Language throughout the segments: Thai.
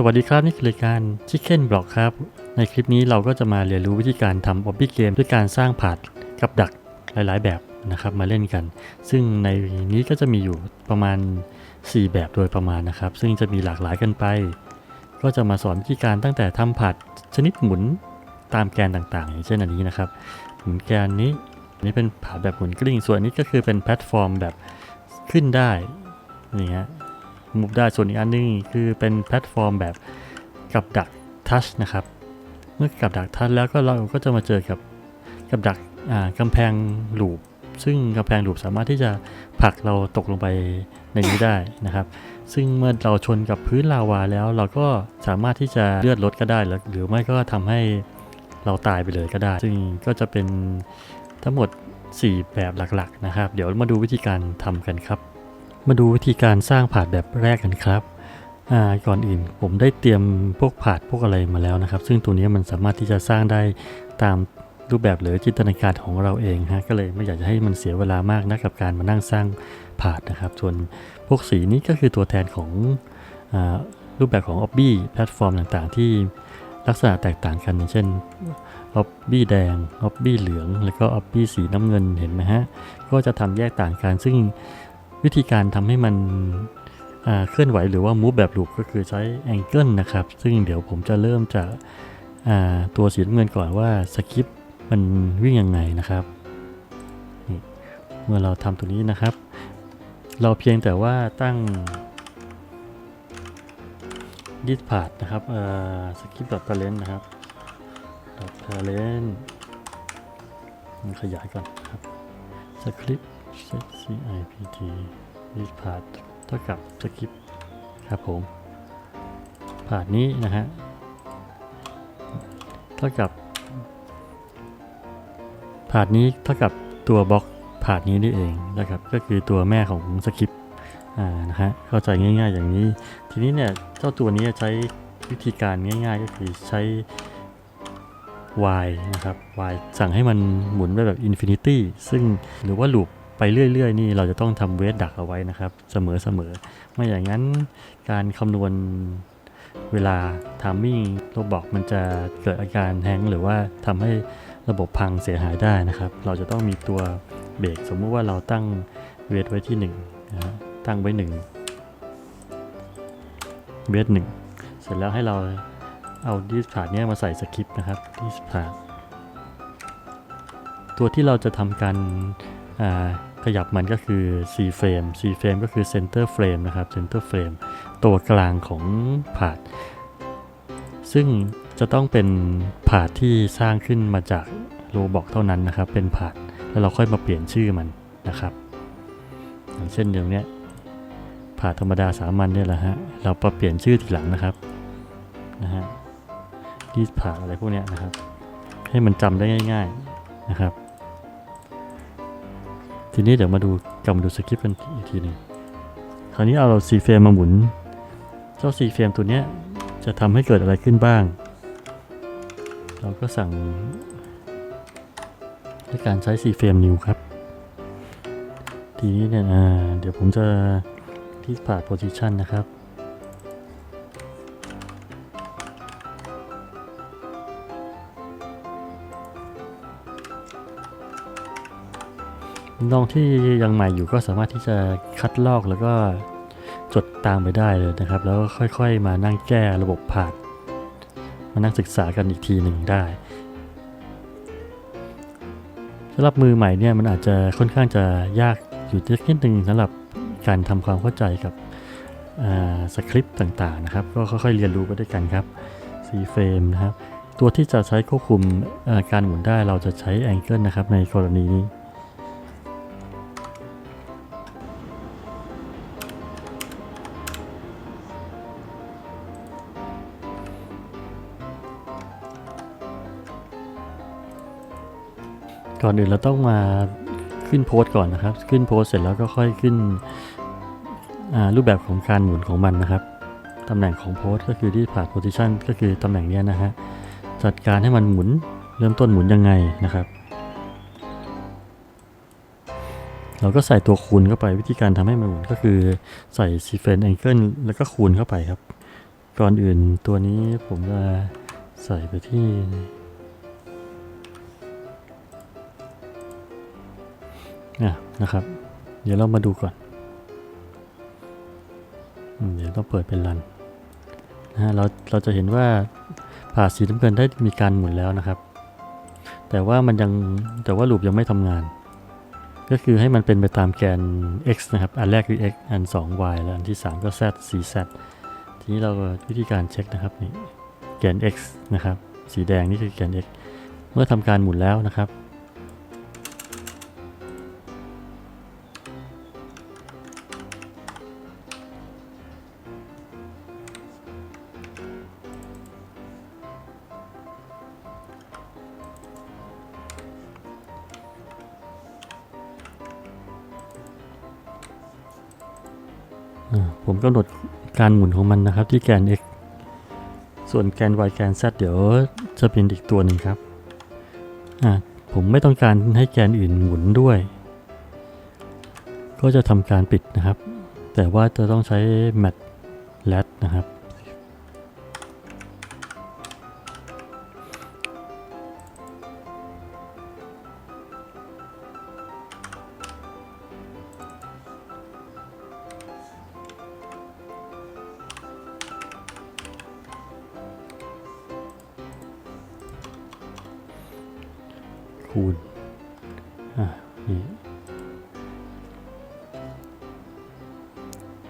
สวัสดีครับนี่คือรายการ Chicken Block ครับ ในคลิปนี้เราก็จะมาเรียนรู้วิธีการทำ o b b y Game ด้วยการสร้างผาดกับดักหลายๆ แบบนะครับมาเล่นกัน ซึ่งในนี้ก็จะมีอยู่ประมาณ 4 แบบโดยประมาณนะครับ ซึ่งจะมีหลากหลายกันไป ก็จะมาสอนวิธีการตั้งแต่ทำผาดชนิดหมุนตามแกนต่างๆ อย่างเช่นอันนี้นะครับหมุนแกนนี้อันนี้เป็นผาดแบบหมุนกลิ้งส่วนนนี้ก็คือเป็นแพลตฟอร์มแบบขึ้นได้อย่างเงี้ย มุฟได้ส่วนอีกอันนึงคือเป็นแพลตฟอร์มแบบกับดักทัชนะครับ เมื่อกับดักทัชแล้วก็เราก็จะมาเจอกับกับดักอ่ากำแพงหลูปซึ่งกำแพงหลูปสามารถที่จะผลักเราตกลงไปในนี้ได้นะครับ ซึ่งเมื่อเราชนกับพื้นลาวาแล้ว เราก็สามารถที่จะเลือดลดก็ได้หรือไม่ก็ทำให้เราตายไปเลยก็ได้ ซึ่งก็จะเป็นทั้งหมด 4 แบบหลักๆนะครับ เดี๋ยวมาดูวิธีการทำกันครับ มาดูวิธีการสร้างผาดแบบแรกกันครับ ก่อนอื่นผมได้เตรียมพวกผาดพวกอะไรมาแล้วนะครับ ซึ่งตัวนี้มันสามารถที่จะสร้างได้ตามรูปแบบหรือจินตนาการของเราเองฮะก็เลยไม่อยากจะให้มันเสียเวลามากนะกับการมานั่งสร้างผาดนะครับ ส่วนพวกสีนี้ก็คือตัวแทนของอรูปแบบของ o b b y แพลตฟอร์มต่างๆ ที่ลักษณะแตกต่างกันเช่น o b b y แดง o b b y เหลือง แล้วก็ o b b y สีน้ำเงินเห็นไหมฮะก็จะทำแยกต่างกันซึ่ง วิธีการทำให้มันเคลื่อนไหวหรือว่า move แบบลูปก็คือใช้ angle นะครับ ซึ่งเดี๋ยวผมจะเริ่มจากตัวสีน้ำเงินก่อนว่าสคริปมันวิ่งยังไงนะครับ เมื่อเราทำตัวนี้นะครับ เราเพียงแต่ว่าตั้งดิสพาดนะครับสคริปต์ talent นะครับ talent มันขยายก่อนครับสคริปต์ set cipt this part เท่ากับสคริปต์ครับผม ผ่านนี้นะฮะ เท่ากับผ่านนี้เท่ากับตัวบล็อกผ่านนี้นี่เองนะครับ ก็คือตัวแม่ของสคริปต์นะฮะ เข้าใจง่ายๆอย่างนี้ ทีนี้เนี่ยเจ้าตัวนี้ใช้วิธีการง่าย ๆ ก็คือใช้ y นะครับ y สั่งให้มันหมุนไปแบบ infinity ซึ่งหรือว่าลูป ไปเรื่อยๆ นี่เราจะต้องทำเวทดักเอาไว้นะครับ เสมอๆ ไม่อย่างนั้นการคำนวณเวลา timing ตัวบอกมันจะเกิดอาการแฮงหรือว่าทำให้ระบบพังเสียหายได้นะครับ เราจะต้องมีตัวเบรกสมมุติว่าเราตั้งเวทไว้ที่1นะฮะตั้งไว้ 1 เวท1เสร็จแล้วให้เราเอาดิสพาดเนี้ยมาใส่สคริปต์นะครับดิสพาดตัวที่เราจะทำการอ่า ยับมันก็คือ C frame C frame ก็คือ center frame นะครับ center frame ตัวกลางของผาด ซึ่งจะต้องเป็นผาดที่สร้างขึ้นมาจากโลบอกเท่านั้นนะครับ เป็นผาด แล้วเราค่อยมาเปลี่ยนชื่อมันนะครับ อย่างเช่นอย่างเนี้ยผาดธรรมดาสามัญเนี่ยแหละฮะ เราปรเปลี่ยนชื่อทีหลังนะครับ นะฮะดีผาดอะไรพวกเนี้ยนะครับ ให้มันจำได้ง่าย ๆนะครับ ทีนี้เดี๋ยวมาดูกลับมาดูสคริปต์กันอีกทีหนึ่งคราวนี้เอาเราซีเฟรมมาหมุน เจ้าซีเฟรมตัวนี้จะทำให้เกิดอะไรขึ้นบ้าง เราก็สั่งด้วยการใช้ซีเฟรมนิวครับ ทีนี้เนี่ยเดี๋ยวผมจะที่ผ่าโพซิชันนะครับ น้องที่ยังใหม่อยู่ก็สามารถที่จะคัดลอกแล้วก็จดตามไปได้เลยนะครับ แล้วก็ค่อยๆมานั่งแก้ระบบผ่านมานั่งศึกษากันอีกทีหนึ่งได้สำหรับมือใหม่เนี่ยมันอาจจะค่อนข้างจะยากอยู่นิดนึงสำหรับการทำความเข้าใจกับอ่าสคริปต์ต่างๆนะครับ ก็ค่อยๆเรียนรู้ไปด้วยกันครับ C frame นะครับ ตัวที่จะใช้ควบคุมอ่อการหมุนได้เราจะใช้ angle นะครับในกรณีนี้ ก่อนอื่นเราต้องมาขึ้นโพสต์ก่อนนะครับ ขึ้นโพสต์เสร็จแล้วก็ค่อยขึ้นรูปแบบของการหมุนของมันนะครับตำแหน่งของโพสต์ก็คือที่ผ่านโพซิชันก็คือตำแหน่งนี้นะฮะจัดการให้มันหมุนเริ่มต้นหมุนยังไงนะครับ เราก็ใส่ตัวคูณเข้าไปวิธีการทำให้มันหมุนก็คือใส่ซีเฟนแองเกิลแล้วก็คูณเข้าไปครับ ก่อนอื่นตัวนี้ผมจะใส่ไปที่ นะครับ เดี๋ยวเรามาดูก่อน เดี๋ยวต้องเปิดเป็นรันนะฮะเราเราจะเห็นว่าผ่าสีน้ำเงินได้มีการหมุนแล้วนะครับ แต่ว่ามันยังแต่ว่าลูปยังไม่ทำงาน ก็คือให้มันเป็นไปตามแกน x นะครับ อันแรกคือ x อัน 2 y แล้วอันที่ 3 ก็ z 4 z ทีนี้เราวิธีการเช็คนะครับนี่แกน x นะครับ สีแดงนี่คือแกน x เมื่อทำการหมุนแล้วนะครับ ผมกำหนดการหมุนของมันนะครับที่แกน x ส่วนแกน y แกน z เดี๋ยวจะเป็นอีกตัวหนึ่งครับ ผมไม่ต้องการให้แกนอื่นหมุนด้วย ก็จะทำการปิดนะครับ แต่ว่าจะต้องใช้ mat let นะครับ คูณอะนี่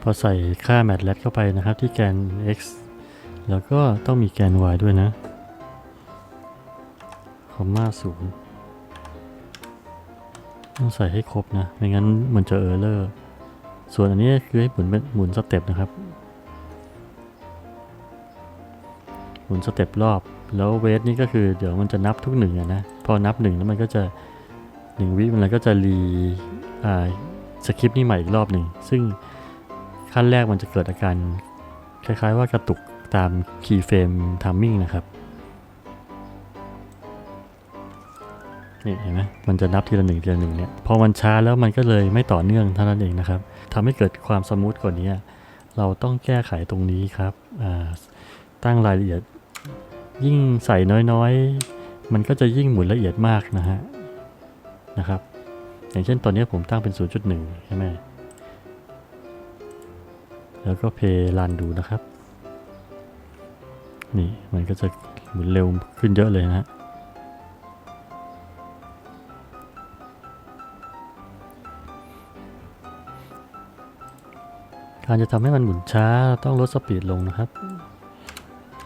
พอใส่ค่า mat lat เข้าไปนะครับที่แกน x แล้วก็ต้องมีแกน y ด้วยนะคอมมาศูนย์ต้องใส่ให้ครบนะ ไม่งั้นมันจะเออร์เลอร์ ส่วนอันนี้คือให้หมุนเป็นหมุนสเต็ปนะครับ หมุนสเต็ปรอบ แล้วเวทนี่ก็คือเดี๋ยวมันจะนับทุกหนึ่งนะ พอนับหนึ่งแล้วมันก็จะหนึ่งวิมันก็จะรีอ่าสคริปต์นี่ใหม่อีกรอบหนึ่ง ซึ่งขั้นแรกมันจะเกิดอาการคล้ายๆว่ากระตุกตามคีย์เฟรมทามมิ่งนะครับนี่เห็นไหมมันจะนับทีละหนึ่งทีละหนึ่งเนี่ย พอมันช้าแล้วมันก็เลยไม่ต่อเนื่องเท่านั้นเองนะครับทำให้เกิดความสมูทกว่านี้ เราต้องแก้ไขตรงนี้ครับตั้งรายละเอียด ยิ่งใส่น้อยๆ มันก็จะยิ่งหมุนละเอียดมากนะฮะนะครับ อย่างเช่นตอนนี้ผมตั้งเป็น 0.1 ใช่ไหมแล้วก็เพย์รันดูนะครับ นี่มันก็จะหมุนเร็วขึ้นเยอะเลยนะฮะการจะทำให้มันหมุนช้าต้องลดสปีดลงนะครับ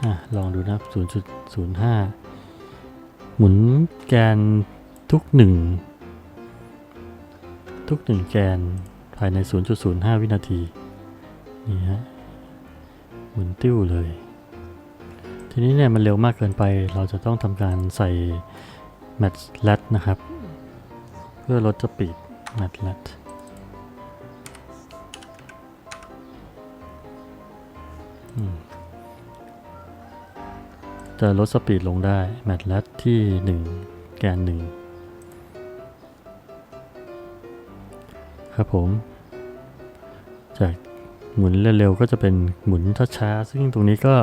อลองดูนะครับ 0.05 หมุนแกนทุกหนึ่งทุกหนึ่งแกนภายใน 0.05 วินาที นี่ฮะ หมุนติ้วเลย ทีนี้เนี่ยมันเร็วมากเกินไปเราจะต้องทำการใส่ mat lat นะครับ เพื่อลดสปีด mat lat อืม จะลดสปีดลงได้ แมทลัดที่ 1 แกน 1 ครับผม จากหมุนเร็วๆก็จะเป็นหมุนช้าๆซึ่งตรงนี้ก็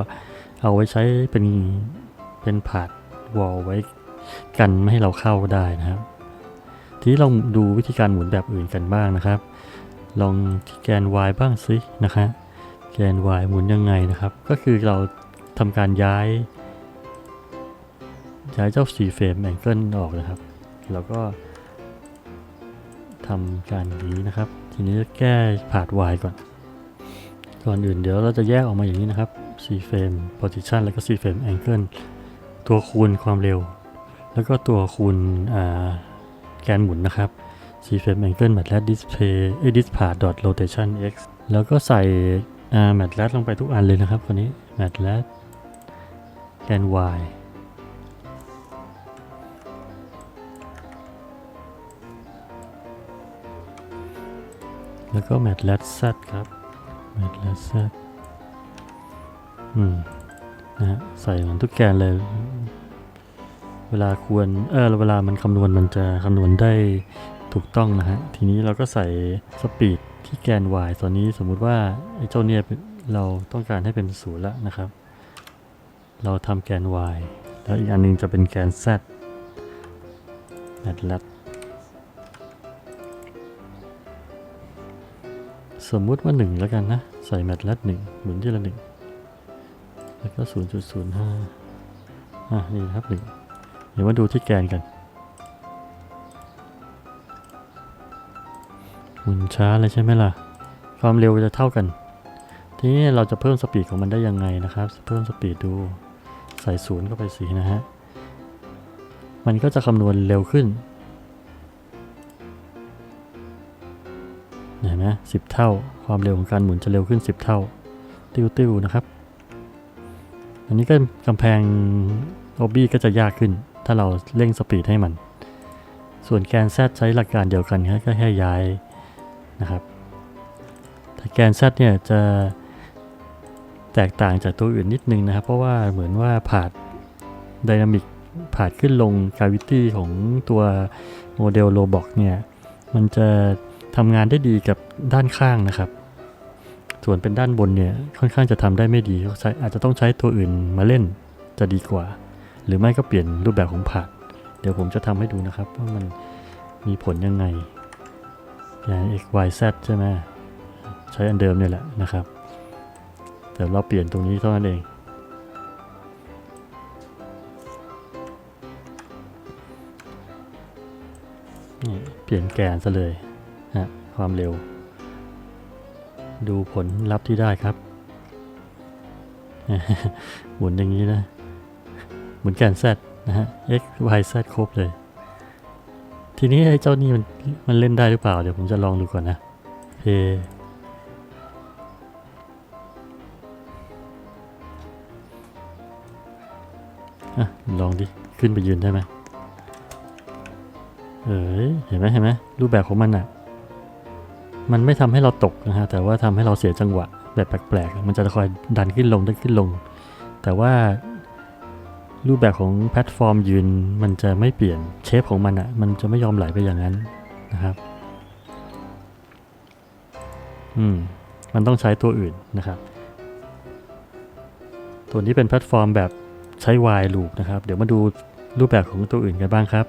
เอาไว้ใช้เป็นเป็นผาดวอลไว้กันไม่ให้เราเข้าได้นะครับ ทีนี้ลองดูวิธีการหมุนแบบอื่นกันบ้างนะครับ ลองที่แกน y บ้างสินะคะแกน y หมุนยังไงนะครับ ก็คือเราทำการย้าย ย้ายเจ้า C frame angle ออกนะครับ แล้วก็ทำการนี้นะครับ ทีนี้แก้ผาด y ก่อน ก่อนอื่นเดี๋ยวเราจะแยกออกมาอย่างนี้นะครับ C frame position แล้วก็ C frame angle ตัวคูณความเร็ว แล้วก็ตัวคูณอ่าแกนหมุนนะครับ C frame angle matlat display เอ้ย dispart dot rotation x แล้วก็ใส่อ่า matlat ลงไปทุกอันเลยนะครับคนนี้ matlat แกน y แล้วก็ mat lat z ครับ mat lat z อืมนะฮะใส่เหมันทุกแกนเลย เวลาควรเออเวลามันคำนวณมันจะคำนวณได้ถูกต้องนะฮะ ทีนี้เราก็ใส่สปีดที่แกน y ตอนนี้สมมุติว่าไอ้เจ้าเนี่ยเราต้องการให้เป็นศูนย์ล้วนะครับ เราทำแกน y แล้วอีกอันหนึงจะเป็นแกน z แมทลัด สมมุติว่า 1 แล้วกันนะ ใส่แมทลัด1หมุนที่ละ 1 แล้วก็ 0.05อะนี่นะครับ 1 เดี๋ยวมาดูที่แกนกันหมุนช้าเลยใช่ไหมล่ะ ความเร็วจะเท่ากัน ทีนี้เราจะเพิ่มสปีดของมันได้ยังไงนะครับ เพิ่มสปีดดูใส่ศูนย์เข้าไปสีนะฮะ มันก็จะคำนวณเร็วขึ้น เห็นไหมสิบเท่า ความเร็วของการหมุนจะเร็วขึ้น 10 เท่า ติ้วๆนะครับ อันนี้ก็กำแพงโอบี้ก็จะยากขึ้น ถ้าเราเร่งสปีดให้มัน ส่วนแกน Z ใช้หลักการเดียวกันครับก็แค่ย้ายนะครับแต่แกน Z เนี่ยจะแตกต่างจากตัวอื่นนิดนึงนะครับ เพราะว่าเหมือนว่าผาดไดนามิกผาดขึ้นลงกาวิตี้ของตัวโมเดลโลบอกเนี่ย มันจะ ทำงานได้ดีกับด้านข้างนะครับ ส่วนเป็นด้านบนเนี่ยค่อนข้างจะทำได้ไม่ดีอาจจะต้องใช้ตัวอื่นมาเล่นจะดีกว่า หรือไม่ก็เปลี่ยนรูปแบบของผาดเดี๋ยวผมจะทำให้ดูนะครับว่ามันมีผลยังไงอย่าง x y z ใช่ไหมใช้อันเดิมเนี่ยแหละนะครับ แต่เราเปลี่ยนตรงนี้เท่านั้นเองนี่เปลี่ยนแกนซะเลย ความเร็ว ดูผลลัพธ์ที่ได้ครับหมุนอย่างนี้นะ หมุนแกน z นะฮะ x y z ครบเลย ทีนี้ไอ้เจ้านี่มันมันเล่นได้หรือเปล่า เดี๋ยวผมจะลองดูก่อนนะเพอะลองดิ ขึ้นไปยืนได้ไหมเอ้ยเห็นไหมเห็นไหมรูปแบบของมันอะ มันไม่ทำให้เราตกนะฮะแต่ว่าทำให้เราเสียจังหวะแบบแปลกๆ มันจะคอยดันขึ้นลงดันขึ้นลง แต่ว่ารูปแบบของแพลตฟอร์มยืนมันจะไม่เปลี่ยนเชฟของมันอะ่ะมันจะไม่ยอมไหลไปอย่างนั้นนะครับอืมมันต้องใช้ตัวอื่นนะครับ ตัวนี้เป็นแพลตฟอร์มแบบใช้ while loop นะครับ เดี๋ยวมาดูรูปแบบของตัวอื่นกันบ้างครับ